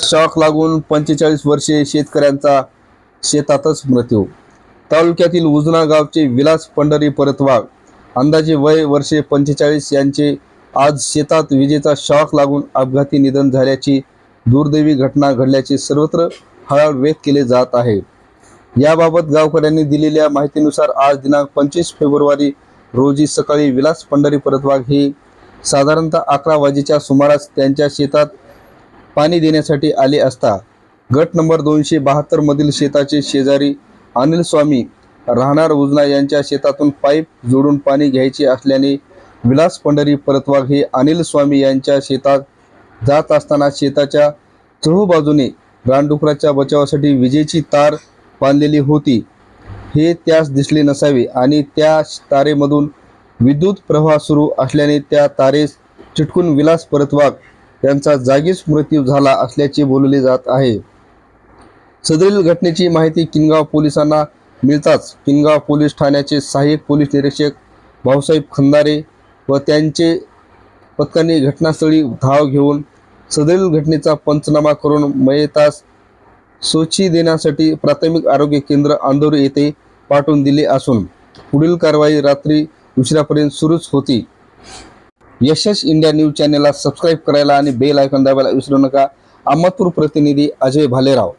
Shock लागून पंचेचाळीस वर्षे शेतकऱ्यांचा शेतातच मृत्यू. तालुक्यातील उजना गावचे विलास पंढरी परतवाग अंदाजे वय वर्षे पंचेचाळीस यांचे आज शेतात विजेचा शॉक लागून अपघाती निधन झाल्याची दुर्दैवी घटना घडल्याचे सर्वत्र हळहळ व्यक्त केले जात आहे. याबाबत गावकऱ्यांनी दिलेल्या माहितीनुसार आज दिनांक पंचवीस फेब्रुवारी रोजी सकाळी विलास पंढरी परतवाग हे साधारणतः अकरा वाजेच्या सुमारास त्यांच्या शेतात पाणी देण्यासाठी आले असता गट नंबर दोनशे बहात्तरमधील शेताचे शेजारी अनिल स्वामी राहणार उजना यांच्या शेतातून पाईप जोडून पाणी घ्यायचे असल्याने विलास पंढरी परतवाग हे अनिल स्वामी यांच्या शेतात जात असताना शेताच्या चहूबाजूने रानडुकराच्या बचावासाठी विजेची तार बांधलेली होती. हे त्यास दिसले नसावे आणि त्या तारेमधून विद्युत प्रवाह सुरू असल्याने त्या तारेस चिटकून विलास परतवाग यांचा जागीच मृत्यू झाला असल्याचे बोलले जात आहे. सदरील घटनेची माहिती किनगाव पोलिसांना मिळताच किनगाव पोलीस ठाण्याचे सहाय्यक पोलीस निरीक्षक भाऊसाहेब खंदारे व त्यांचे पथकाने घटनास्थळी धाव घेऊन सदरील घटनेचा पंचनामा करून मयतास सोची देण्यासाठी प्राथमिक आरोग्य केंद्र आंदोरी येथे पाठवून दिले असून पुढील कारवाई रात्री उशिरापर्यंत सुरूच होती. यशस इंडिया न्यूज चॅनलला सबस्क्राईब करायला आणि बेल आयकॉन दाबायला विसरू नका. अहमदपूर प्रतिनिधी अजय भालेराव.